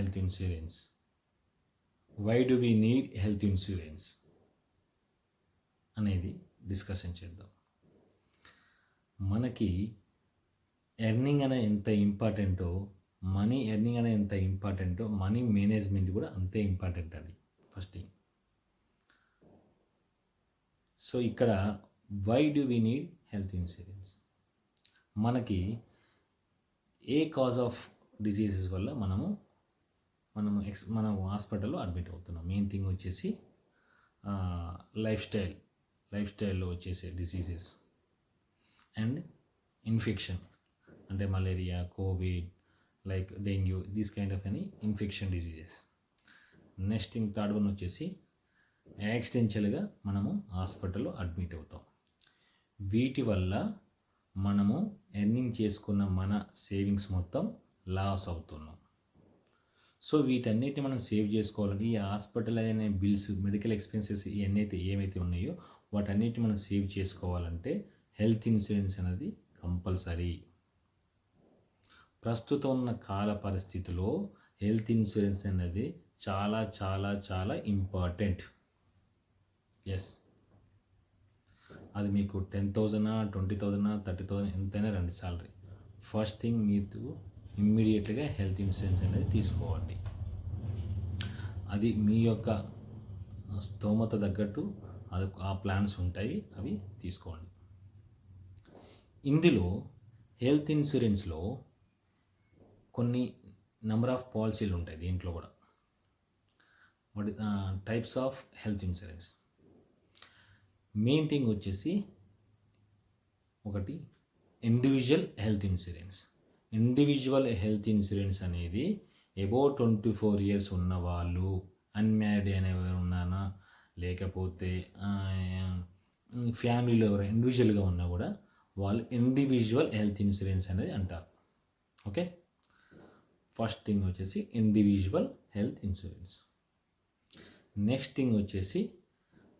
Health insurance why do we need health insurance అనేది discussion చేద్దాం. మనకి ఎర్నింగ్ అనే ఎంత ఇంపార్టెంటో మనీ ఎర్నింగ్ అనే ఎంత ఇంపార్టెంటో మనీ మేనేజ్మెంట్ కూడా అంతే ఇంపార్టెంట్ అండి. ఫస్ట్ థింగ్ సో ఇక్కడ why do we need health insurance మనకి ఏ కాజ్ ఆఫ్ డిజీజెస్ వల్ల మనము మనము ఎక్స్ మనం హాస్పిటల్లో అడ్మిట్ అవుతున్నాం. మెయిన్ థింగ్ వచ్చేసి లైఫ్ స్టైల్ లైఫ్ స్టైల్లో వచ్చేసే డిసీజెస్. And infection. అంటే malaria COVID like dengue these kind of any infection diseases. Next thing third one వచ్చేసి యాక్సిడెన్షియల్గా మనము హాస్పిటల్లో అడ్మిట్ అవుతాం. వీటి వల్ల మనము ఎర్నింగ్ చేసుకున్న మన సేవింగ్స్ మొత్తం లాస్ అవుతున్నాం. సో వీటన్నిటిని మనం సేవ్ చేసుకోవాలంటే ఈ హాస్పిటల్ అనే బిల్స్ మెడికల్ ఎక్స్పెన్సెస్ ఇవన్నీ అయితే ఏమైతే ఉన్నాయో వాటన్నిటిని మనం సేవ్ చేసుకోవాలంటే హెల్త్ ఇన్సూరెన్స్ అనేది కంపల్సరీ. ప్రస్తుతం ఉన్న కాల పరిస్థితిలో హెల్త్ ఇన్సూరెన్స్ అనేది చాలా చాలా చాలా ఇంపార్టెంట్. ఎస్ అది మీకు టెన్ థౌజండా ట్వంటీ థౌజండా థర్టీ థౌజండ్ ఎంతైనా రండి సాలరీ. ఫస్ట్ థింగ్ మీరు ఇమ్మీడియట్గా హెల్త్ ఇన్సూరెన్స్ అనేది తీసుకోవండి అది మీ యొక్క స్తోమత తగ్గట్టు అది ఆ ప్లాన్స్ ఉంటాయి అవి తీసుకోండి. ఇందులో హెల్త్ ఇన్సూరెన్స్లో కొన్ని నెంబర్ ఆఫ్ పాలసీలు ఉంటాయి దీంట్లో కూడా. వాటి types of health insurance main thing వచ్చేసి ఒకటి individual health insurance individual health insurance అనేది ఎబో ట్వంటీ ఫోర్ ఇయర్స్ ఉన్న వాళ్ళు అన్మ్యారీడ్ అయిన ఎవరు ఉన్నానా లేకపోతే ఫ్యామిలీలో ఎవరు ఇండివిజువల్గా ఉన్నా కూడా వాళ్ళు ఇండివిజువల్ హెల్త్ ఇన్సూరెన్స్ అనేది అంటారు. ఓకే ఫస్ట్ థింగ్ వచ్చేసి individual health insurance next thing వచ్చేసి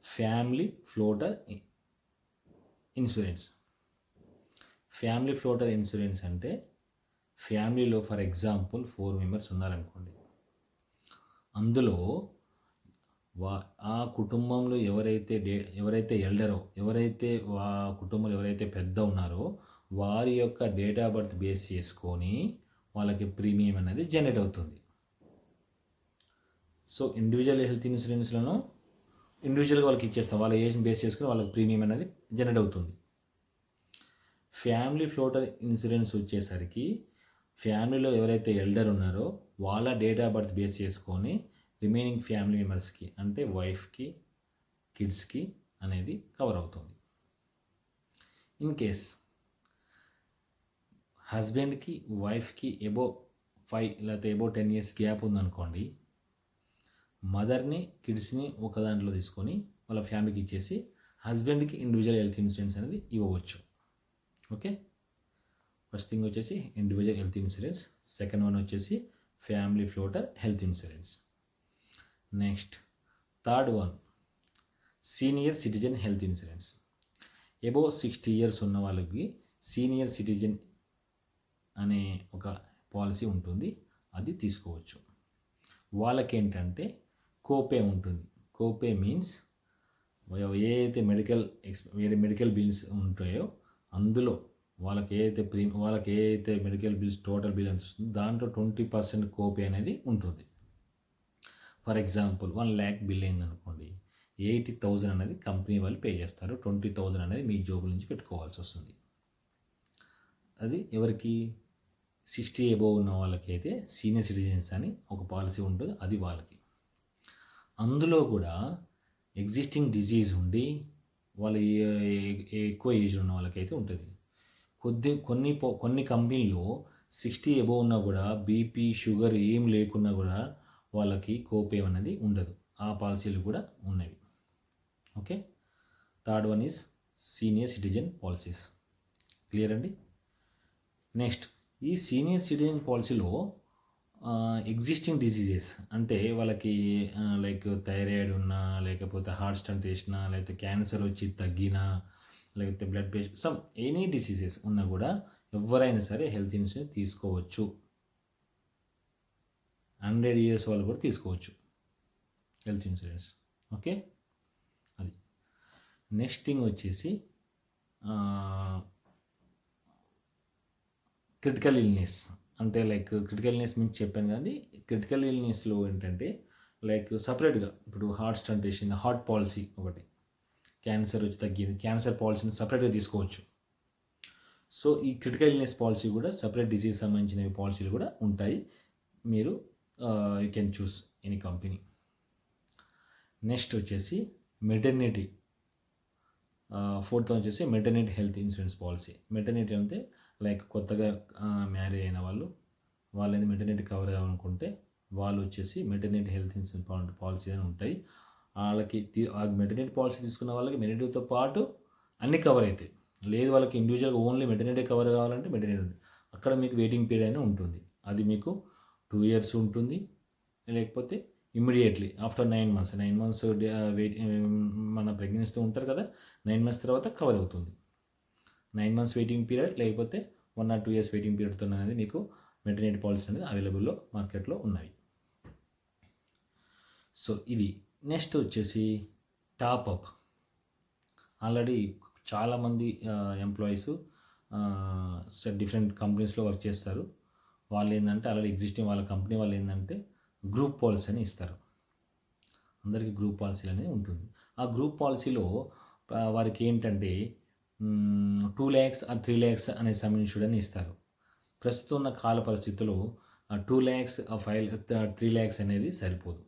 family floater insurance family floater insurance అంటే ఫ్యామిలీలో ఫర్ ఎగ్జాంపుల్ ఫోర్ మెంబర్స్ ఉన్నారనుకోండి. అందులో వా ఆ కుటుంబంలో ఎవరైతే డే ఎవరైతే ఎల్డరో ఎవరైతే వా కుటుంబంలో ఎవరైతే పెద్ద ఉన్నారో వారి యొక్క డేట్ ఆఫ్ బర్త్ బేస్ చేసుకొని వాళ్ళకి ప్రీమియం అనేది జనరేట్ అవుతుంది. సో ఇండివిజువల్ హెల్త్ ఇన్సూరెన్స్లను ఇండివిజువల్గా వాళ్ళకి ఇచ్చేస్తాం వాళ్ళ ఏజ్ని బేస్ చేసుకుని వాళ్ళకి ప్రీమియం అనేది జనరేట్ అవుతుంది. ఫ్యామిలీ ఫ్లోటర్ ఇన్సూరెన్స్ వచ్చేసరికి ఫ్యామిలీలో ఎవరైతే ఎల్డర్ ఉన్నారో వాళ్ళ డేట్ ఆఫ్ బర్త్ బేస్ చేసుకొని రిమైనింగ్ ఫ్యామిలీ మెంబర్స్కి అంటే వైఫ్కి కిడ్స్కి అనేది కవర్ అవుతుంది. ఇన్ కేస్ హస్బెండ్కి వైఫ్కి ఎబో ఫైవ్ లేకపోతే ఎబో టెన్ ఇయర్స్ గ్యాప్ ఉందనుకోండి మదర్ని కిడ్స్ని ఒక దాంట్లో తీసుకొని వాళ్ళ ఫ్యామిలీకి ఇచ్చేసి హస్బెండ్కి ఇండివిజువల్ హెల్త్ ఇన్సూరెన్స్ అనేది ఇవ్వవచ్చు. ఓకే ఫస్ట్ థింగ్ వచ్చేసి individual health insurance second one వచ్చేసి family floater health insurance next third one senior citizen health insurance above sixty years ఉన్న వాళ్ళకి సీనియర్ సిటిజన్ అనే ఒక పాలసీ ఉంటుంది. అది తీసుకోవచ్చు. వాళ్ళకేంటంటే కోపే ఉంటుంది. కోపే మీన్స్ ఏ అయితే మెడికల్ ఎక్స్ మెడికల్ బిల్స్ ఉంటాయో అందులో వాళ్ళకి ఏదైతే ప్రీమియం ప్రీ వాళ్ళకి ఏదైతే మెడికల్ బిల్స్ టోటల్ బిల్ ఎంత వస్తుందో దాంట్లో ట్వంటీ పర్సెంట్ కోపే అనేది ఉంటుంది. For example one lakh bill అయింది అనుకోండి ఎయిటీ థౌజండ్ అనేది కంపెనీ వాళ్ళు పే చేస్తారు. ట్వంటీ థౌజండ్ అనేది మీ జోబు నుంచి పెట్టుకోవాల్సి వస్తుంది. అది ఎవరికి? సిక్స్టీ అబోవ్ ఉన్న వాళ్ళకి అయితే సీనియర్ సిటిజన్స్ అని ఒక పాలసీ ఉంటుంది అది వాళ్ళకి. అందులో కూడా ఎగ్జిస్టింగ్ డిజీజ్ ఉండి వాళ్ళ ఎక్కువ ఏజ్ ఉన్న వాళ్ళకైతే ఉంటుంది. కొద్ది కొన్ని కొన్ని కంపెనీలు సిక్స్టీ ఎబో ఉన్నా కూడా బీపీ షుగర్ ఏం లేకున్నా కూడా వాళ్ళకి కోపే అనేది ఉండదు. ఆ పాలసీలు కూడా ఉన్నవి. Okay? Third one is senior citizen policies. Clear అండి? నెక్స్ట్ ఈ సీనియర్ సిటిజన్ పాలసీలో ఎగ్జిస్టింగ్ డిసీజెస్ అంటే వాళ్ళకి లైక్ థైరాయిడ్ ఉన్నా లేకపోతే హార్ట్ స్టంట్ వేసినా లేకపోతే క్యాన్సర్ వచ్చి తగ్గినా లేకపోతే blood pressure some any diseases ఉన్నా కూడా ఎవరైనా సరే హెల్త్ ఇన్సూరెన్స్ తీసుకోవచ్చు. హండ్రెడ్ ఇయర్స్ వాళ్ళు కూడా తీసుకోవచ్చు హెల్త్ ఇన్సూరెన్స్ ఓకే అది. నెక్స్ట్ థింగ్ వచ్చేసి క్రిటికల్ ఇల్నెస్ అంటే లైక్ క్రిటికల్ ఇల్నెస్ మీకు చెప్పాను కానీ క్రిటికల్ ఇల్నెస్లో ఏంటంటే లైక్ సపరేట్గా ఇప్పుడు హార్ట్ స్టంట్ హార్ట్ పాలసీ ఒకటి. క్యాన్సర్ వచ్చి తగ్గింది. క్యాన్సర్ పాలసీని సపరేట్గా తీసుకోవచ్చు. సో ఈ క్రిటికల్ ఇల్నెస్ పాలసీ కూడా సపరేట్ డిజీజ్ సంబంధించిన పాలసీలు కూడా ఉంటాయి. మీరు you can choose any company. Next వచ్చేసి మెటర్నిటీ. ఫోర్త్ వచ్చేసి maternity health insurance policy. Maternity అంటే లైక్ కొత్తగా మ్యారీ అయిన వాళ్ళు వాళ్ళని మెటర్నిటీ కవర్ కావాలనుకుంటే వాళ్ళు వచ్చేసి మెటర్నిటీ హెల్త్ ఇన్సూరెన్స్ పాలసీ అని ఉంటాయి. వాళ్ళకి మెటర్నిటీ పాలసీ తీసుకున్న వాళ్ళకి మెటర్నిటీతో పాటు అన్ని కవర్ అవుతాయి లేదు వాళ్ళకి ఇండివిజువల్గా ఓన్లీ మెటర్నిటీ కవర్ కావాలంటే మెటర్నిటీ అక్కడ మీకు వెయిటింగ్ పీరియడ్ అయినా ఉంటుంది. అది మీకు టూ ఇయర్స్ ఉంటుంది. లేకపోతే immediately after nine months nine months wait మన ప్రెగ్నెన్సీతో ఉంటారు కదా నైన్ మంత్స్ తర్వాత కవర్ అవుతుంది. నైన్ మంత్స్ వెయిటింగ్ పీరియడ్ లేకపోతే one or two years waiting పీరియడ్తో అనేది మీకు మెటర్నిటీ పాలసీ అనేది అవైలబుల్లో మార్కెట్లో ఉన్నాయి సో ఇవి. నెక్స్ట్ వచ్చేసి టాప్అప్ ఆల్రెడీ చాలామంది ఎంప్లాయీస్ డిఫరెంట్ కంపెనీస్లో వర్క్ చేస్తారు. వాళ్ళు ఏంటంటే ఆల్రెడీ ఎగ్జిస్టింగ్ వాళ్ళ కంపెనీ వాళ్ళు ఏంటంటే గ్రూప్ పాలసీ అని ఇస్తారు. అందరికీ గ్రూప్ పాలసీ అనేది ఉంటుంది. ఆ గ్రూప్ పాలసీలో వారికి ఏంటంటే టూ ల్యాక్స్ ఆ త్రీ ల్యాక్స్ అనే సమ్ ఇన్సూరెన్స్ అని ఇస్తారు. ప్రస్తుతం ఉన్న కాల పరిస్థితుల్లో two lakhs five three lakhs అనేది సరిపోదు.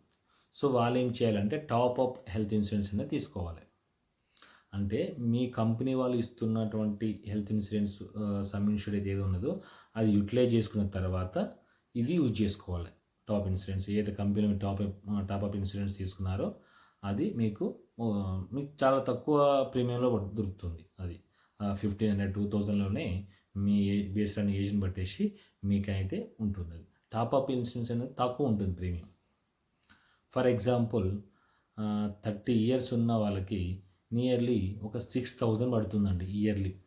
సో వాళ్ళు ఏం చేయాలంటే టాప్ అప్ హెల్త్ ఇన్సూరెన్స్ అనేది తీసుకోవాలి. అంటే మీ కంపెనీ వాళ్ళు ఇస్తున్నటువంటి హెల్త్ ఇన్సూరెన్స్ సమ్ ఇన్సూరెన్స్ ఏదో ఉన్నదో అది యూటిలైజ్ చేసుకున్న తర్వాత ఇది యూజ్ చేసుకోవాలి. టాప్ ఇన్సూరెన్స్ ఏదైతే company top top up insurance తీసుకున్నారో అది మీకు మీకు చాలా తక్కువ ప్రీమియంలో దొరుకుతుంది అది. ఫిఫ్టీన్ హండ్రెడ్ టూ థౌజండ్లోనే మీ బేస్ అని ఏజ్ని బట్టేసి మీకైతే ఉంటుంది అది. టాప్ అప్ ఇన్సూరెన్స్ అనేది తక్కువ ఉంటుంది premium. For example thirty years ఉన్న వాళ్ళకి నియర్లీ ఒక సిక్స్ థౌజండ్ పడుతుందండి ఇయర్లీ.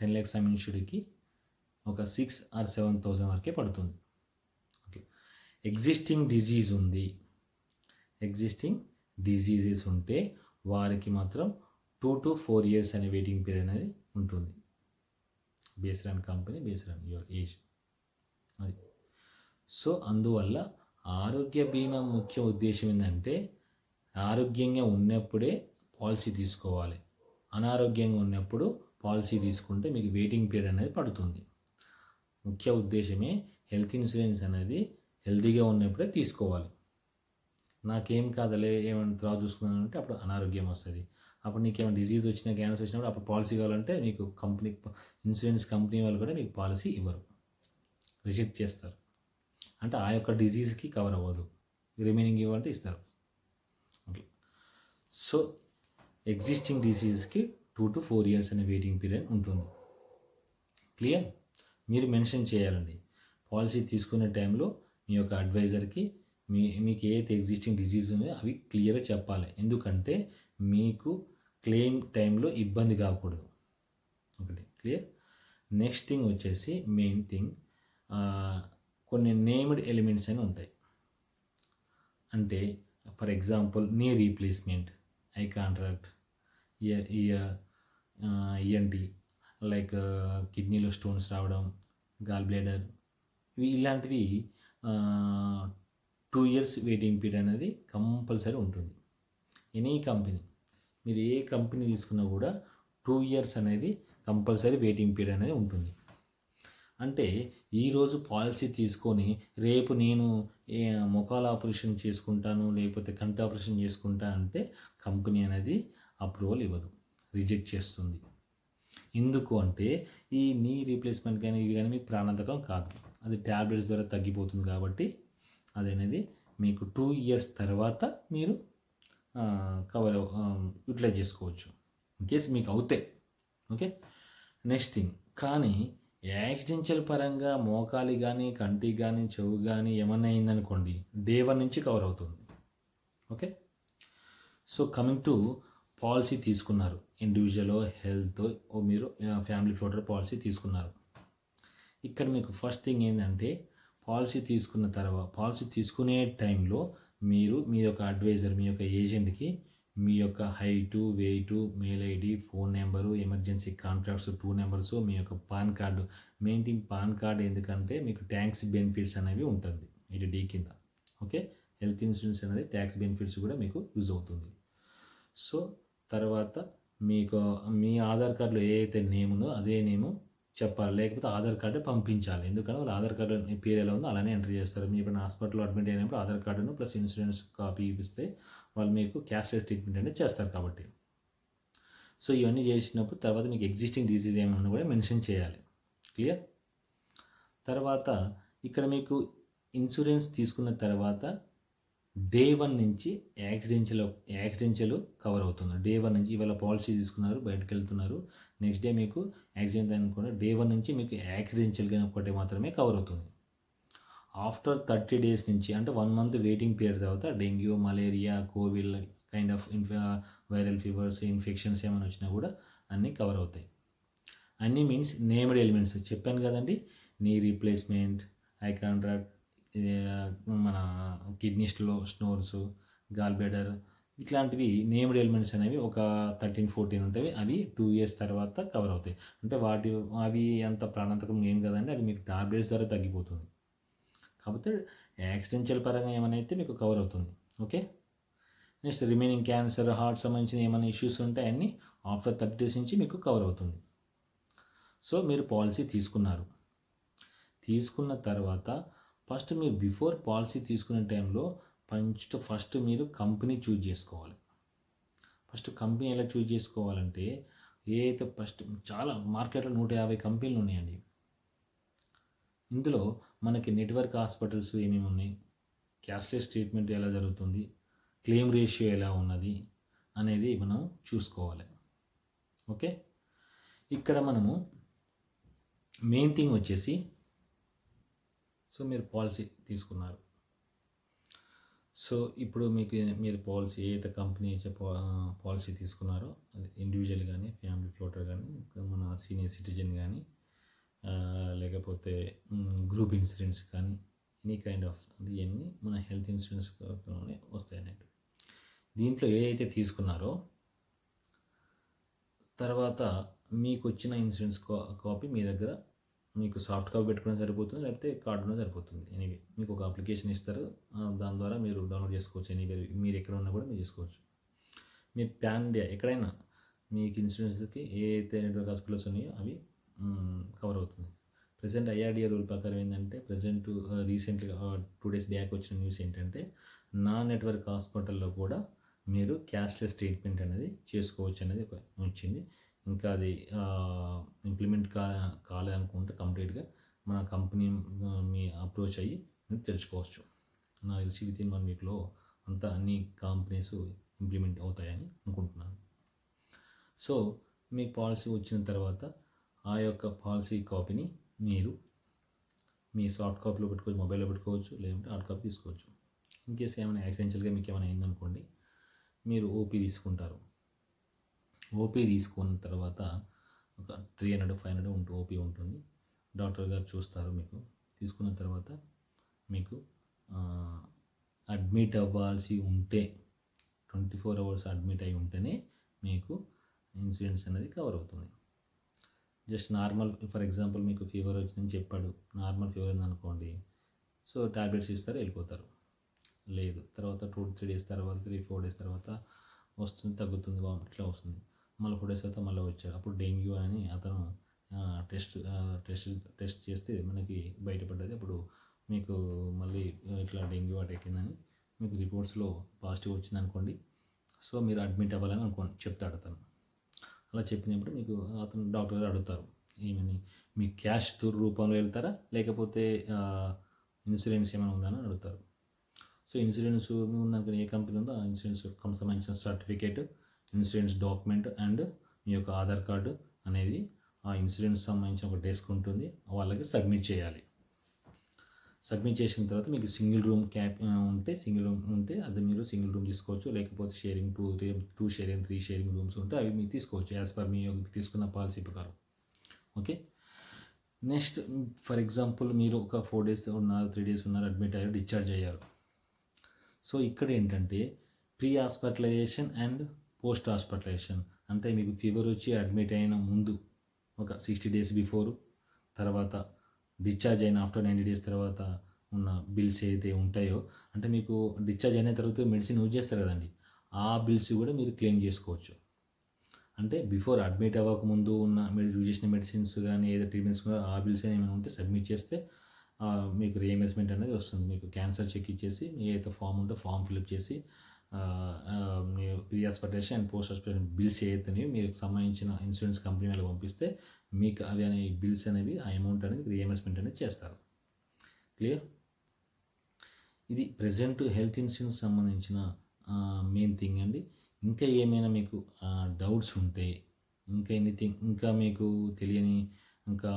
టెన్ ల్యాక్స్ ఇన్సూర్డ్కి ఒక సిక్స్ ఆర్ సెవెన్ థౌజండ్ వరకే పడుతుంది. ఓకే. ఎగ్జిస్టింగ్ డిజీజ్ ఉంది. ఎగ్జిస్టింగ్ డిజీజెస్ ఉంటే వారికి మాత్రం టూ టు ఫోర్ ఇయర్స్ అనే వెయిటింగ్ పీరియడ్ అనేది ఉంటుంది. Based on company based on your age. అది. సో అందువల్ల ఆరోగ్య బీమా ముఖ్య ఉద్దేశం ఏంటంటే ఆరోగ్యంగా ఉన్నప్పుడే పాలసీ తీసుకోవాలి. అనారోగ్యంగా ఉన్నప్పుడు పాలసీ తీసుకుంటే మీకు వెయిటింగ్ పీరియడ్ అనేది పడుతుంది. ముఖ్య ఉద్దేశమే హెల్త్ ఇన్సూరెన్స్ అనేది హెల్తీగా ఉన్నప్పుడే తీసుకోవాలి. నాకేం కాదలే ఏమైనా తర్వాత చూసుకున్నాను అంటే అప్పుడు అనారోగ్యం వస్తుంది. అప్పుడు నీకు ఏమైనా డిసీజ్ వచ్చినా క్యాన్సర్ వచ్చినప్పుడు అప్పుడు పాలసీ కావాలంటే మీకు కంపెనీ ఇన్సూరెన్స్ కంపెనీ వాళ్ళు కూడా మీకు పాలసీ ఇవ్వరు. రిజెక్ట్ చేస్తారు. అంటే ఆ యొక్క డిజీజ్కి కవర్ అవ్వదు. రిమైనింగ్ ఇవ్వాలంటే ఇస్తారు. అట్లా సో ఎగ్జిస్టింగ్ డిసీజ్కి టూ టు ఫోర్ ఇయర్స్ అనే వెయిటింగ్ పీరియడ్ ఉంటుంది. క్లియర్ మీరు మెన్షన్ చేయాలండి. పాలసీ తీసుకునే టైంలో మీ యొక్క అడ్వైజర్కి మీ మీకు ఏదైతే ఎగ్జిస్టింగ్ డిజీజ్ ఉన్నాయో అవి క్లియర్గా చెప్పాలి. ఎందుకంటే మీకు క్లెయిమ్ టైంలో ఇబ్బంది కాకూడదు. ఒకటి క్లియర్ నెక్స్ట్ థింగ్ వచ్చేసి మెయిన్ థింగ్ కొన్ని నేమ్డ్ ఎలిమెంట్స్ అని ఉంటాయి. అంటే for example knee replacement eye contract ear like కిడ్నీలో స్టోన్స్ రావడం గాల్ బ్లేడర్ ఇవి ఇలాంటివి టూ ఇయర్స్ వెయిటింగ్ పీరియడ్ అనేది కంపల్సరీ ఉంటుంది. ఎనీ కంపెనీ మీరు ఏ కంపెనీ తీసుకున్నా కూడా టూ ఇయర్స్ అనేది కంపల్సరీ వెయిటింగ్ పీరియడ్ అనేది ఉంటుంది. అంటే ఈరోజు పాలసీ తీసుకొని రేపు నేను ముఖాల ఆపరేషన్ చేసుకుంటాను లేకపోతే కంటి ఆపరేషన్ చేసుకుంటా అంటే కంపెనీ అనేది అప్రూవల్ ఇవ్వదు రిజెక్ట్ చేస్తుంది. ఎందుకు అంటే ఈ నీ రీప్లేస్మెంట్ కానీ ఇవి కానీ మీకు ప్రాణాంతకం కాదు. అది ట్యాబ్లెట్స్ ద్వారా తగ్గిపోతుంది కాబట్టి అది అనేది మీకు టూ ఇయర్స్ తర్వాత మీరు కవర్ యూటిలైజ్ చేసుకోవచ్చు. ఇన్ కేస్ మీకు అవుతాయి ఓకే? Next thing. కానీ యాక్సిడెన్షియల్ పరంగా మోకాలి కానీ కంటి కానీ చెవు కానీ ఏమన్నా అయిందనుకోండి డే వన్ నుంచి కవర్ అవుతుంది. Okay so coming to policy తీసుకున్నారు. ఇండివిజువల్ హెల్త్ మీరు ఫ్యామిలీ ఫ్లోటర్ పాలసీ తీసుకున్నారు. ఇక్కడ మీకు ఫస్ట్ థింగ్ ఏంటంటే పాలసీ తీసుకున్న తర్వాత పాలసీ తీసుకునే టైంలో మీరు మీ యొక్క అడ్వైజర్ మీ యొక్క ఏజెంట్కి మీ యొక్క height weight mail ID phone number emergency contracts two numbers మీ యొక్క PAN card. Main thing PAN card ఎందుకంటే మీకు ట్యాక్స్ బెనిఫిట్స్ అనేవి ఉంటుంది ఇది డీ కింద. ఓకే? హెల్త్ ఇన్సూరెన్స్ అనేది ట్యాక్స్ బెనిఫిట్స్ కూడా మీకు యూజ్ అవుతుంది. సో తర్వాత మీకు మీ ఆధార్ కార్డులో ఏ అయితే నేమ్ ఉందో అదే నేము చెప్పాలి. లేకపోతే ఆధార్ కార్డు పంపించాలి. ఎందుకంటే వాళ్ళు ఆధార్ కార్డు పేరు ఎలా ఉందో అలానే ఎంటర్ చేస్తారు. మీ ఇప్పుడు హాస్పిటల్లో అడ్మిట్ అయినప్పుడు ఆధార్ కార్డును ప్లస్ ఇన్సూరెన్స్ కాపీ ఇప్పిస్తే వాళ్ళు మీకు క్యాష్లెస్ ట్రీట్మెంట్ అనేది చేస్తారు కాబట్టి. సో ఇవన్నీ చేసినప్పుడు తర్వాత మీకు ఎగ్జిస్టింగ్ డిసీజ్ ఏమైనా కూడా మెన్షన్ చేయాలి. క్లియర్ తర్వాత ఇక్కడ మీకు ఇన్సూరెన్స్ తీసుకున్న తర్వాత డే వన్ నుంచి యాక్సిడెన్షియల్ యాక్సిడెంషియల్ కవర్ అవుతుంది. డే వన్ నుంచి ఇవాళ పాలసీ తీసుకున్నారు బయటకు వెళ్తున్నారు. నెక్స్ట్ డే మీకు యాక్సిడెంట్ అనుకున్న డే వన్ నుంచి మీకు యాక్సిడెంషియల్గా ఒకటి మాత్రమే కవర్ అవుతుంది. ఆఫ్టర్ థర్టీ డేస్ నుంచి అంటే వన్ మంత్ వెయిటింగ్ పీరియడ్ తర్వాత dengue malaria covid kind of ఇన్ఫా viral fevers infections ఏమైనా వచ్చినా కూడా అన్నీ కవర్ అవుతాయి. అన్నీ మీన్స్ నేమ్డ్ ఎలిమెంట్స్ చెప్పాను కదండి నీ రీప్లేస్మెంట్ ఐ కాంట్రాక్ట్ మన కిడ్నీ స్లో స్నోర్స్ గాల్ ఇట్లాంటివి నేమ్డ్ ఎలిమెంట్స్ అనేవి ఒక థర్టీన్ ఫోర్టీన్ ఉంటాయి. అవి టూ ఇయర్స్ తర్వాత కవర్ అవుతాయి. అంటే వాటి అవి అంత ప్రాణాంతకం ఏం కదండి. అవి మీకు టాబ్లెట్స్ ద్వారా తగ్గిపోతుంది. కాకపోతే యాక్సిడెంషియల్ పరంగా ఏమైనా అయితే మీకు కవర్ అవుతుంది. Okay next remaining cancer heart సంబంధించిన ఏమైనా ఇష్యూస్ ఉంటే అన్నీ ఆఫ్టర్ థర్టీ డేస్ నుంచి మీకు కవర్ అవుతుంది. సో మీరు పాలసీ తీసుకున్నారు. తీసుకున్న తర్వాత ఫస్ట్ మీరు బిఫోర్ పాలసీ తీసుకునే టైంలో ఫస్ట్ ఫస్ట్ మీరు కంపెనీ చూజ్ చేసుకోవాలి. ఫస్ట్ కంపెనీ ఎలా చూజ్ చేసుకోవాలంటే ఏ అయితే ఫస్ట్ చాలా మార్కెట్లో నూట యాభై కంపెనీలు ఉన్నాయండి. ఇందులో మనకి నెట్వర్క్ హాస్పిటల్స్ ఏమేమి ఉన్నాయి? క్యాష్లెస్ ట్రీట్మెంట్ ఎలా జరుగుతుంది? క్లెయిమ్ రేషియో ఎలా ఉన్నది? అనేది మనం చూసుకోవాలి. ఓకే? ఇక్కడ మనము మెయిన్ థింగ్ వచ్చేసి సో మీరు పాలసీ తీసుకున్నారు. సో ఇప్పుడు మీకు మీరు పాలసీ ఏదైతే కంపెనీ అయితే పాలసీ తీసుకున్నారో అది ఇండివిజువల్ కానీ ఫ్యామిలీ ఫ్లోటర్ కానీ మన సీనియర్ సిటిజన్ కానీ లేకపోతే గ్రూప్ ఇన్సూరెన్స్ కానీ ఎనీ కైండ్ ఆఫ్ ఇవన్నీ మన హెల్త్ ఇన్సూరెన్స్లోనే వస్తాయి అన్నట్టు. దీంట్లో ఏదైతే తీసుకున్నారో తర్వాత మీకు వచ్చిన ఇన్సూరెన్స్ కాపీ మీ దగ్గర మీకు సాఫ్ట్ కాపీ పెట్టుకునే సరిపోతుంది లేకపోతే కార్డునే సరిపోతుంది. ఎనీవే మీకు ఒక అప్లికేషన్ ఇస్తారు దాని ద్వారా మీరు డౌన్లోడ్ చేసుకోవచ్చు. ఎనీవే మీరు ఎక్కడ ఉన్నా కూడా మీరు చేసుకోవచ్చు. మీ ప్యాన్ ఇండియా ఎక్కడైనా మీకు ఇన్సూరెన్స్కి ఏ అయితే నెట్వర్క్ హాస్పిటల్స్ ఉన్నాయో అవి కవర్ అవుతుంది. ప్రజెంట్ ఐఆర్డిఆర్ రూల్ ప్రకారం ఏంటంటే ప్రజెంట్ రీసెంట్గా టూ డేస్ బ్యాక్ వచ్చిన న్యూస్ ఏంటంటే నా నెట్వర్క్ హాస్పిటల్లో కూడా మీరు క్యాష్లెస్ ట్రీట్మెంట్ అనేది చేసుకోవచ్చు అనేది ఒక వచ్చింది. ఇంకా అది ఇంప్లిమెంట్ కా కాలేదనుకుంటే కంప్లీట్గా మన కంపెనీ మీ అప్రోచ్ అయ్యి మీరు తెలుసుకోవచ్చు. నాకు తెలిసి విత్ ఇన్ వన్ వీక్లో అంతా అన్ని కంపెనీస్ ఇంప్లిమెంట్ అవుతాయని అనుకుంటున్నాను. సో మీ పాలసీ వచ్చిన తర్వాత ఆ యొక్క పాలసీ కాపీని మీరు మీ సాఫ్ట్ కాపీలో పెట్టుకోవచ్చు మొబైల్లో పెట్టుకోవచ్చు లేదంటే హార్డ్ కాపీ తీసుకోవచ్చు. ఇన్ ఏమైనా యాక్సిడెంషియల్గా మీకు ఏమైనా అయిందనుకోండి మీరు ఓపీ తీసుకుంటారు. ఓపీ తీసుకున్న తర్వాత ఒక త్రీ హండ్రెడ్ ఫైవ్ హండ్రెడ్ ఉంటుంది ఓపీ ఉంటుంది. డాక్టర్ గారు చూస్తారు మీకు. తీసుకున్న తర్వాత మీకు అడ్మిట్ అవ్వాల్సి ఉంటే ట్వంటీ ఫోర్ అవర్స్ అడ్మిట్ అయి ఉంటేనే మీకు ఇన్సూరెన్స్ అనేది కవర్ అవుతుంది. జస్ట్ నార్మల్ ఫర్ ఎగ్జాంపుల్ మీకు ఫీవర్ వచ్చిందని చెప్పాడు నార్మల్ ఫీవర్ ఉందనుకోండి సో ట్యాబ్లెట్స్ ఇస్తారు వెళ్ళిపోతారు. లేదు తర్వాత టూ త్రీ డేస్ తర్వాత త్రీ ఫోర్ డేస్ తర్వాత వస్తుంది తగ్గుతుంది ఇట్లా వస్తుంది. మళ్ళీ ఫోర్ డేస్ తర్వాత మళ్ళీ వచ్చారు అప్పుడు డెంగ్యూ అని అతను టెస్ట్ టెస్ట్ టెస్ట్ చేస్తే మనకి బయటపడ్డది. అప్పుడు మీకు మళ్ళీ ఇట్లా డెంగ్యూ అటాక్ అయిందని మీకు రిపోర్ట్స్లో పాజిటివ్ వచ్చింది అనుకోండి సో మీరు అడ్మిట్ అవ్వాలని అనుకోండి చెప్తాడు అతను. అలా చెప్పినప్పుడు మీకు అతను డాక్టర్ గారు అడుగుతారు ఏమని? మీ క్యాష్ రూపంలో వెళ్తారా? లేకపోతే ఇన్సూరెన్స్ ఏమైనా అని అడుగుతారు. సో ఇన్సూరెన్స్ ఉందనుకుని ఏ కంపెనీ ఉందో ఆ ఇన్సూరెన్స్ సంబంధించిన సర్టిఫికేట్ ఇన్సూరెన్స్ డాక్యుమెంట్ అండ్ మీ యొక్క ఆధార్ కార్డు అనేది ఆ ఇన్సూరెన్స్ సంబంధించిన ఒక డెస్క్ ఉంటుంది వాళ్ళకి సబ్మిట్ చేయాలి. సబ్మిట్ చేసిన తర్వాత మీకు సింగిల్ రూమ్ క్యాప్ ఉంటే సింగిల్ రూమ్ ఉంటే అది మీరు సింగిల్ రూమ్ తీసుకోవచ్చు. లేకపోతే sharing two two sharing three sharing rooms ఉంటే అవి మీరు తీసుకోవచ్చు యాజ్ పర్ మీ తీసుకున్న పాలసీ ప్రకారం. ఓకే? నెక్స్ట్ ఫర్ ఎగ్జాంపుల్ మీరు ఒక ఫోర్ డేస్ ఉన్నారు త్రీ డేస్ ఉన్నారు అడ్మిట్ అయ్యారు డిశ్చార్జ్ అయ్యారు. సో ఇక్కడ ఏంటంటే pre hospitalization and post hospitalization అంటే మీకు ఫీవర్ వచ్చి అడ్మిట్ అయిన ముందు ఒక సిక్స్టీ డేస్ బిఫోర్ తర్వాత డిశ్చార్జ్ అయిన ఆఫ్టర్ నైంటీ డేస్ తర్వాత ఉన్న బిల్స్ ఏదైతే ఉంటాయో అంటే మీకు డిశ్చార్జ్ అయిన తర్వాత మెడిసిన్ యూజ్ చేస్తారు కదండి ఆ బిల్స్ కూడా మీరు క్లెయిమ్ చేసుకోవచ్చు. అంటే బిఫోర్ అడ్మిట్ అవ్వకముందు ఉన్న మీరు యూజ్ చేసిన మెడిసిన్స్ కానీ ఏదో ట్రీట్మెంట్స్ కూడా ఆ బిల్స్ ఏమైనా ఉంటే సబ్మిట్ చేస్తే మీకు రియంబర్స్మెంట్ అనేది వస్తుంది. మీకు క్యాన్సర్ చెక్ ఇచ్చేసి ఏదైతే ఫామ్ ఉంటే ఫామ్ ఫిల్అప్ చేసి మీరు ఆ, అండ్ పోస్ట్ హాస్పిటల్ బిల్స్ ఏదైతే మీకు సంబంధించిన ఇన్సూరెన్స్ కంపెనీ వాళ్ళకి పంపిస్తే మీకు అవి అనే బిల్స్ అనేవి ఆ అమౌంట్ అనేది రీఎంబర్స్మెంట్ అనేది చేస్తారు. క్లియర్ ఇది ప్రజెంట్ హెల్త్ ఇన్సూరెన్స్ సంబంధించిన మెయిన్ థింగ్ అండి. ఇంకా ఏమైనా మీకు డౌట్స్ ఉంటే ఇంకా ఎనీథింగ్ ఇంకా మీకు తెలియని ఇంకా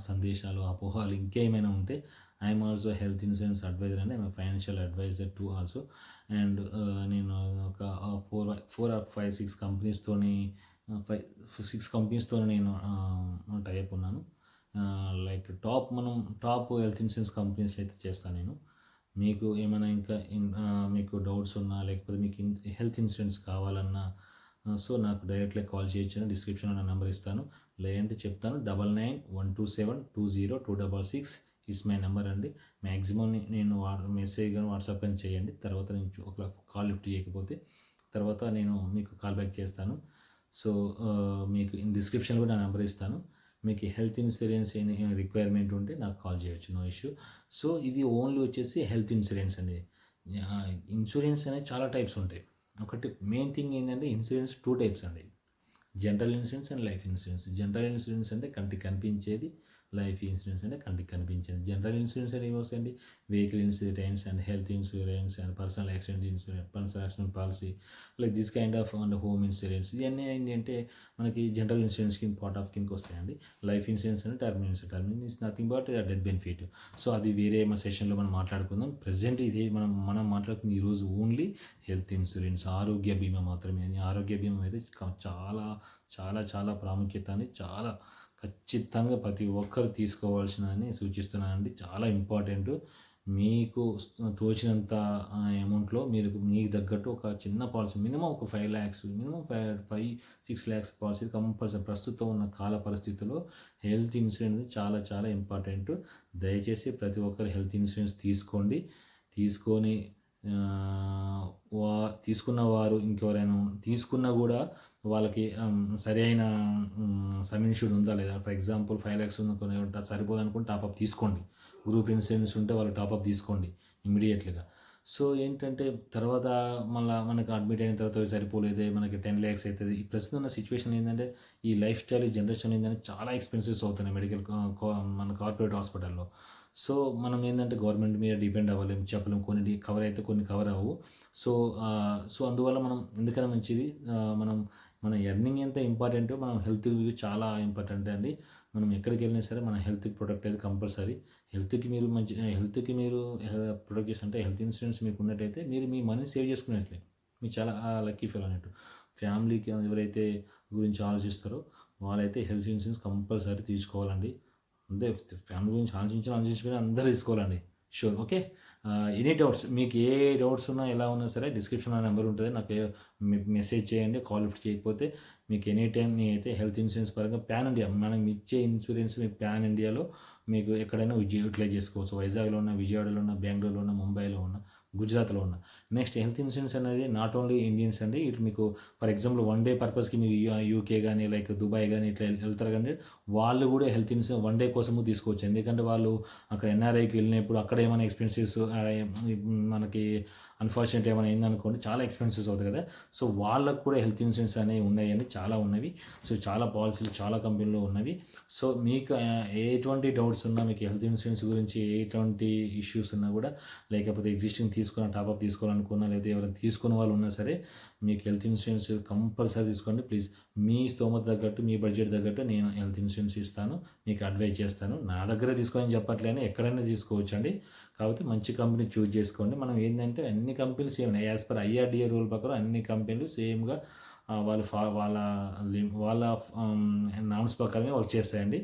సందేశాలు అపోహాలు ఇంకేమైనా ఉంటే I'm also health insurance advisor and I'm financial advisor to also and నేను ఒక four four or five six కంపెనీస్తోని five six కంపెనీస్తో నేను టైప్ ఉన్నాను. లైక్ టాప్ మనం టాప్ హెల్త్ ఇన్సూరెన్స్ కంపెనీస్లో అయితే చేస్తాను నేను. మీకు ఏమైనా ఇంకా మీకు డౌట్స్ ఉన్నా లేకపోతే మీకు ఇన్- హెల్త్ ఇన్సూరెన్స్ కావాలన్నా సో నాకు డైరెక్ట్గా కాల్ చేయొచ్చు డిస్క్రిప్షన్లో నా నెంబర్ ఇస్తాను. లేదంటే చెప్తాను double nine one two seven two zero two double six is my number అండి. మ్యాక్సిమం నేను వా- మెసేజ్ కానీ వాట్సాప్ కానీ చేయండి. తర్వాత నేను ఒక కాల్ లిఫ్ట్ చేయకపోతే తర్వాత నేను మీకు కాల్ బ్యాక్ చేస్తాను. సో మీకు డిస్క్రిప్షన్ కూడా నా నెంబర్ ఇస్తాను. మీకు హెల్త్ ఇన్సూరెన్స్ రిక్వైర్మెంట్ ఉంటే నాకు కాల్ చేయొచ్చు. No issue. సో ఇది ఓన్లీ వచ్చేసి హెల్త్ ఇన్సూరెన్స్ అండి. ఇన్సూరెన్స్ అనేది చాలా టైప్స్ ఉంటాయి. ఒకటి మెయిన్ థింగ్ ఏంటంటే ఇన్సూరెన్స్ టూ టైప్స్ అండి. General insurance and life insurance. General insurance అంటే కంటికి కనిపించేది లైఫ్ ఇన్సూరెన్స్ అంటే కంటికి కనిపించింది. జనరల్ ఇన్సూరెన్స్ అంటే ఏమొస్తాయండి vehicle insurance and health insurance and personal accident insurance personal accident policy like this kind of and home insurance. ఇవన్నీ ఏంటి అంటే మనకి జనరల్ ఇన్సూరెన్స్ కింద పార్ట్ ఆఫ్ కిందకి వస్తాయండి. లైఫ్ ఇన్సూరెన్స్ అంటే term insurance term is nothing but death benefit so అది వేరే మన సెషన్లో మనం మాట్లాడుకుందాం. ప్రజెంట్ ఇది మనం మనం మాట్లాడుతున్న ఈరోజు ఓన్లీ హెల్త్ ఇన్సూరెన్స్ ఆరోగ్య బీమా మాత్రమే. అని ఆరోగ్య బీమా అయితే చాలా చాలా చాలా ప్రాముఖ్యత అని చాలా ఖచ్చితంగా ప్రతి ఒక్కరు తీసుకోవాల్సినని సూచిస్తున్నానండి. చాలా ఇంపార్టెంట్. మీకు తోచినంత అమౌంట్లో మీరు మీకు తగ్గట్టు ఒక చిన్న పాలసీ మినిమం ఒక five lakhs minimum five five six lakhs policy compulsory ప్రస్తుతం ఉన్న కాల పరిస్థితుల్లో హెల్త్ ఇన్సూరెన్స్ చాలా చాలా ఇంపార్టెంట్. దయచేసి ప్రతి ఒక్కరు హెల్త్ ఇన్సూరెన్స్ తీసుకోండి. తీసుకొని వా తీసుకున్న వారు ఇంకెవరైనా తీసుకున్నా కూడా వాళ్ళకి సరి అయిన సమిన్షుడ్ ఉందా లేదా? ఫర్ ఎగ్జాంపుల్ ఫైవ్ ల్యాక్స్ ఉంది కొన్ని ఉంటా సరిపోదు అనుకుంటే టాప్అప్ తీసుకోండి. గ్రూప్ ఇన్సూరెన్స్ ఉంటే వాళ్ళు టాప్అప్ తీసుకోండి ఇమీడియట్లీగా సో ఏంటంటే తర్వాత మళ్ళీ మనకి అడ్మిట్ అయిన తర్వాత సరిపోలేదే మనకి టెన్ ల్యాక్స్ అవుతుంది ఈ ప్రస్తుతం ఉన్న సిచ్యువేషన్ ఏంటంటే ఈ లైఫ్ స్టైల్ ఈ జనరేషన్ ఏంటంటే చాలా ఎక్స్పెన్సెస్ అవుతున్నాయి మెడికల్ మన కార్పొరేట్ హాస్పిటల్లో సో మనం ఏంటంటే గవర్నమెంట్ మీద డిపెండ్ అవ్వలేము చెప్పలేము కొన్ని కవర్ అయితే కొన్ని కవర్ అవ్వవు సో సో అందువల్ల మనం ఎందుకైనా మంచిది మనం మన ఎర్నింగ్ ఎంత ఇంపార్టెంట్ మనం హెల్త్ చాలా ఇంపార్టెంట్ అండి. మనం ఎక్కడికి వెళ్ళినా సరే మన హెల్త్కి ప్రొటెక్ట్ అయితే కంపల్సరీ హెల్త్కి మీరు మంచి హెల్త్కి మీరు ప్రొటెక్ట్ చేసి అంటే హెల్త్ ఇన్సూరెన్స్ మీకు ఉన్నట్టయితే మీరు మీ మనీ సేవ్ చేసుకున్నట్లే. మీకు చాలా లక్కీ ఫీల్ అన్నట్టు. ఫ్యామిలీకి ఎవరైతే గురించి ఆలోచిస్తారో వాళ్ళైతే హెల్త్ ఇన్సూరెన్స్ కంపల్సరీ తీసుకోవాలండి. అంతే ఫ్యామిలీ గురించి ఆలోచించిన ఆలోచించుకుని అందరూ తీసుకోవాలండి. షూర్ ఓకే ఎనీ డౌట్స్ మీకు ఏ డౌట్స్ ఉన్నా ఎలా ఉన్నా సరే డిస్క్రిప్షన్లో నెంబర్ ఉంటుంది. నాకు మెసేజ్ చేయండి కాల్ లిఫ్ట్ చేయకపోతే మీకు ఎనీ టైం నేనైతే హెల్త్ ఇన్సూరెన్స్ పరంగా ప్యాన్ ఇండియా మనం ఇచ్చే ఇన్సూరెన్స్ మీకు ప్యాన్ ఇండియాలో మీకు ఎక్కడైనా యూటిలైజ్ చేసుకోవచ్చు. వైజాగ్లో ఉన్న విజయవాడలో ఉన్న బెంగళూరులో ఉన్న ముంబైలో ఉన్న గుజరాత్లో ఉన్న. నెక్స్ట్ హెల్త్ ఇన్సూరెన్స్ అనేది నాట్ ఓన్లీ ఇండియన్స్ అండి ఇటు మీకు ఫర్ ఎగ్జాంపుల్ వన్ డే పర్పస్కి మీకు యూకే కానీ లైక్ దుబాయ్ కానీ ఇట్లా వెళ్తారు కానీ వాళ్ళు కూడా హెల్త్ ఇన్సూరెన్స్ వన్ డే కోసము తీసుకోవచ్చు. ఎందుకంటే వాళ్ళు అక్కడ ఎన్ఆర్ఐకి వెళ్ళినప్పుడు అక్కడ ఏమైనా ఎక్స్పెన్సెస్ మనకి అన్ఫార్చునేట్ ఏమైనా అయిందనుకోండి చాలా ఎక్స్పెన్సెస్ అవుతుంది కదా. సో వాళ్ళకు కూడా హెల్త్ ఇన్సూరెన్స్ అనేవి ఉన్నాయండి చాలా ఉన్నవి. సో చాలా పాలసీలు చాలా కంపెనీలో ఉన్నవి. సో మీకు ఎటువంటి డౌట్స్ ఉన్నా మీకు హెల్త్ ఇన్సూరెన్స్ గురించి ఎటువంటి ఇష్యూస్ ఉన్నా కూడా లేకపోతే ఎగ్జిస్టింగ్ తీసుకున్న టాప్అప్ తీసుకోవాలనుకున్నా లేదా ఎవరైనా తీసుకున్న వాళ్ళు ఉన్నా సరే మీకు హెల్త్ ఇన్సూరెన్స్ కంపల్సరీ తీసుకోండి. ప్లీజ్ మీ స్తోమత తగ్గట్టు మీ బడ్జెట్ తగ్గట్టు నేను హెల్త్ ఇన్సూరెన్స్ ఇస్తాను మీకు అడ్వైజ్ చేస్తాను. నా దగ్గర తీసుకోని చెప్పట్లేని ఎక్కడైనా తీసుకోవచ్చండి. కాబట్టి మంచి కంపెనీ చూజ్ చేసుకోండి. మనం ఏంటంటే అన్ని కంపెనీలు same as per IRDA rule ప్రకారం అన్ని కంపెనీలు సేమ్గా వాళ్ళు ఫా వాళ్ళ వాళ్ళ నామ్స్ ప్రకారమే వర్క్ చేస్తాయండి.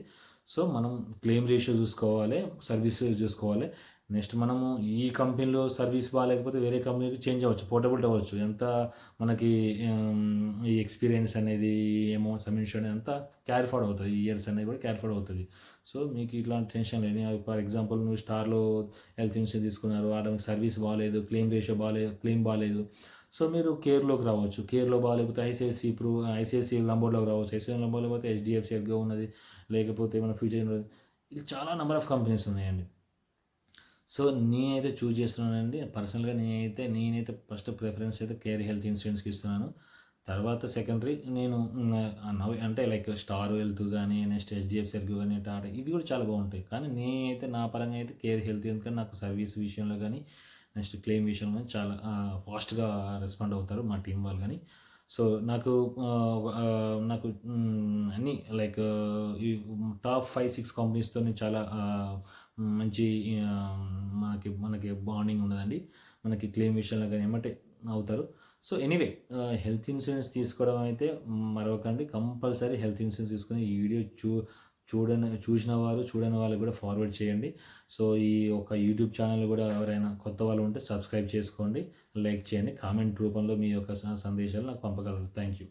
సో మనం క్లెయిమ్ రేషియో చూసుకోవాలి సర్వీస్ చూసుకోవాలి. నెక్స్ట్ మనము ఈ కంపెనీలో సర్వీస్ బాగాలేకపోతే వేరే కంపెనీకి చేంజ్ అవ్వచ్చు పోర్టబుల్ అవ్వచ్చు. ఎంత మనకి ఈ ఎక్స్పీరియన్స్ అనేది అమౌంట్ సబ్మిషన్ అంతా క్యారీ ఫార్డ్ అవుతుంది. ఈ ఇయర్స్ అనేది కూడా క్యారీ ఫార్డ్ అవుతుంది. సో మీకు ఇట్లాంటి టెన్షన్ లేని ఫర్ ఎగ్జాంపుల్ నువ్వు స్టార్లో హెల్త్ ఇన్సూరెన్స్ తీసుకున్నారు ఆడ సర్వీస్ బాగాలేదు క్లెయిమ్ రేషియో బాగాలేదు క్లెయిమ్ బాగాలేదు. సో మీరు కేర్లోకి రావచ్చు. కేర్లో బాగాలేకపోతే ఐసిఐసి ప్రూ ఐసీఐసీ నంబర్లోకి రావచ్చు. ఐసీఐ నంబర్లో పోతే హెచ్డిఎఫ్సి ఎగ్గా ఉన్నది. లేకపోతే మన ఫ్యూచర్ ఇది చాలా నెంబర్ ఆఫ్ కంపెనీస్ ఉన్నాయండి. సో నేనైతే చూజ్ చేస్తున్నానండి. పర్సనల్గా నేనైతే నేనైతే ఫస్ట్ ప్రిఫరెన్స్ అయితే కేర్ హెల్త్ ఇన్సూరెన్స్కి ఇస్తున్నాను. తర్వాత సెకండరీ నేను అంటే లైక్ స్టార్ వెల్త్ కానీ నెక్స్ట్ హెచ్డిఎఫ్సి కానీ టాటా ఇవి కూడా చాలా బాగుంటాయి. కానీ నేనైతే నా పరంగా అయితే కేర్ హెల్త్ ఎందుకంటే నాకు సర్వీస్ విషయంలో కానీ నెక్స్ట్ క్లెయిమ్ విషయంలో కానీ చాలా ఫాస్ట్గా రెస్పాండ్ అవుతారు మా టీం వాళ్ళు కానీ సో నాకు నాకు అన్నీ అన్ని లైక్ ఈ టాప్ ఫైవ్ సిక్స్ కంపెనీస్తో నేను చాలా మంచి మనకి మనకి బాండింగ్ ఉన్నదండి మనకి క్లెయిమ్ విషయంలో కానీ ఏమంటే అవుతారు. సో ఎనీవే హెల్త్ ఇన్సూరెన్స్ తీసుకోవడం అయితే మరొకండి కంపల్సరీ హెల్త్ ఇన్సూరెన్స్ తీసుకొని ఈ వీడియో చూ చూడని చూసిన వారు చూడని వాళ్ళు కూడా ఫార్వర్డ్ చేయండి. సో ఈ ఒక యూట్యూబ్ ఛానల్ కూడా ఎవరైనా కొత్త వాళ్ళు ఉంటే సబ్స్క్రైబ్ చేసుకోండి. లైక్ చేయండి. కామెంట్ రూపంలో మీ యొక్క స- సందేశాలు నాకు పంపగలరు. Thank you